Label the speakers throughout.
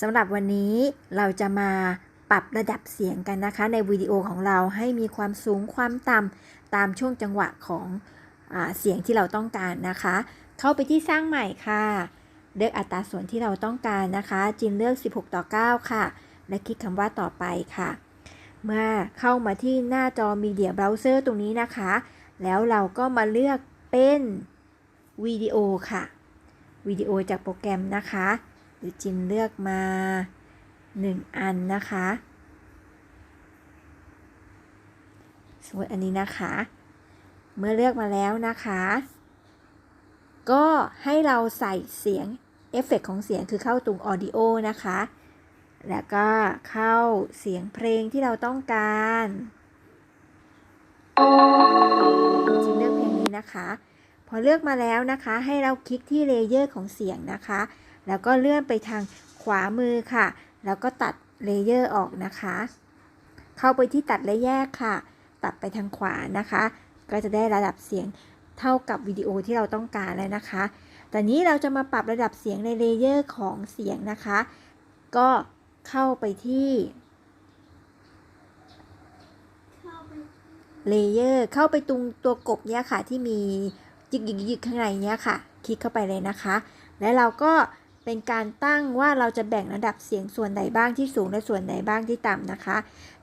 Speaker 1: สำหรับวันนี้เราจะมาปรับระดับเสียงกันนะคะ ในวิดีโอของเราให้มีความสูงความต่ำตามช่วงจังหวะของอเสียงที่เราต้องการนะคะ เข้าไปที่สร้างใหม่ค่ะ เลือกอัตราส่วนที่เราต้องการนะคะ จินเลือก 16 ต่อ 9 ค่ะ และคลิกคำว่าต่อไปค่ะ เมื่อเข้ามาที่หน้าจอ Media Browser ตรงนี้นะคะ แล้วเราก็มาเลือกเป็นวิดีโอค่ะวิดีโอจากโปรแกรมนะคะ หรือจินเลือกมา 1 อันนะคะ สมมติอันนี้นะคะ เมื่อเลือกมาแล้วนะคะ ก็ให้เราใส่เสียงเอฟเฟกของเสียงคือเข้าตรง Audio นะคะ แล้วก็เข้าเสียงเพลงที่เราต้องการจริงเลือกเพลงนี้นะคะ พอเลือกมาแล้วนะคะ ให้เราคลิกที่เลเยอร์ของเสียงนะคะ แล้วก็เลื่อนไปทางขวามือค่ะ แล้วก็ตัดเลเยอร์ออกนะคะ เข้าไปที่ตัดและแยกค่ะ ตัดไปทางขวานะคะ ก็จะได้ระดับเสียงเท่ากับวิดีโอที่เราต้องการแล้วนะคะตอนนี้เราจะมาปรับระดับเสียงในเลเยอร์ของเสียงนะคะ ก็เข้าไปที่เลเยอร์เข้าไปตรงตัวกบเนี่ยค่ะที่มียิกยิกยิกข้างในเนี้ยค่ะ คลิกเข้าไปเลยนะคะ และเราก็ เป็นการตั้งว่าเราจะแบ่งระดับเสียงส่วนไหนบ้างที่สูงและส่วนไหนบ้างที่ต่ำนะคะ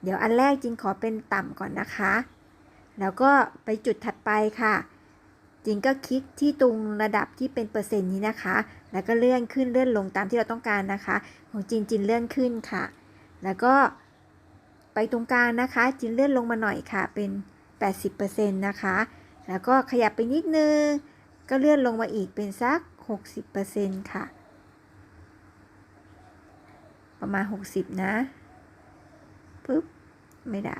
Speaker 1: เดี๋ยวอันแรกจริงขอเป็นต่ำก่อนนะคะ แล้วก็ไปจุดถัดไปค่ะจริงก็คลิกที่ตรงระดับที่เป็นเปอร์เซ็นต์นี้นะคะ แล้วก็เลื่อนขึ้นเลื่อนลงตามที่เราต้องการนะคะ ของจินจินเลื่อนขึ้นค่ะ แล้วก็ไปตรงกลางนะคะ จินเลื่อนลงมาหน่อยค่ะ เป็น 80%นะคะ แล้วก็ขยับไปนิดนึง ก็เลื่อนลงมาอีกเป็นสัก 60%ค่ะ ประมาณ 60 นะปึ๊บไม่ได้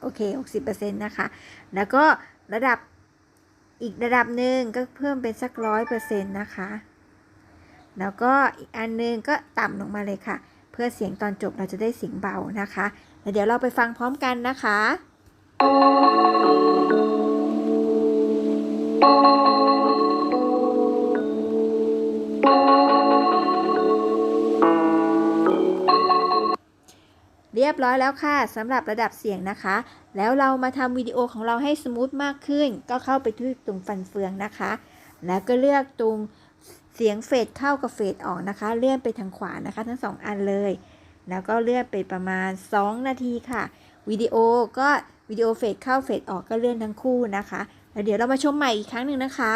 Speaker 1: โอเค 60%นะคะ แล้วก็ระดับอีกระดับหนึ่งก็เพิ่มเป็นสักร้อยเปอร์เซ็นต์นะคะ แล้วก็อีกอันหนึงก็ต่ำลงมาเลยค่ะ เพื่อเสียงตอนจบเราจะได้เสียงเบานะคะ แล้วเดี๋ยวเราไปฟังพร้อมกันนะคะ รียบร้อยแล้วค่ะสำหรับระดับเสียงนะคะ แล้วเรามาทำวิดีโอของเราให้สมูทมากขึ้น ก็เข้าไปที่ตรงฟันเฟืองนะคะ แล้วก็เลือกตรงเสียงเฟดเข้ากับเฟดออกนะคะ เลื่อนไปทางขวานะคะ ทั้งสองอันเลย แล้วก็เลื่อนไปประมาณ 2 นาทีค่ะวิดีโอก็วิดีโอเฟดเข้าเฟดออกก็เลื่อนทั้งคู่นะคะ แล้วเดี๋ยวเรามาชมใหม่อีกครั้งหนึ่งนะคะ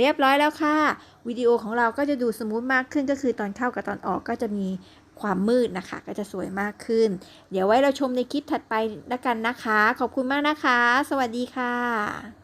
Speaker 1: เรียบร้อยแล้วค่ะ วิดีโอของเราก็จะดูสมูทมากขึ้นก็คือตอนเข้ากับตอนออกก็จะมีความมืดนะคะ ก็จะสวยมากขึ้น เดี๋ยวไว้เราชมในคลิปถัดไปแล้วกันนะคะ ขอบคุณมากนะคะ สวัสดีค่ะ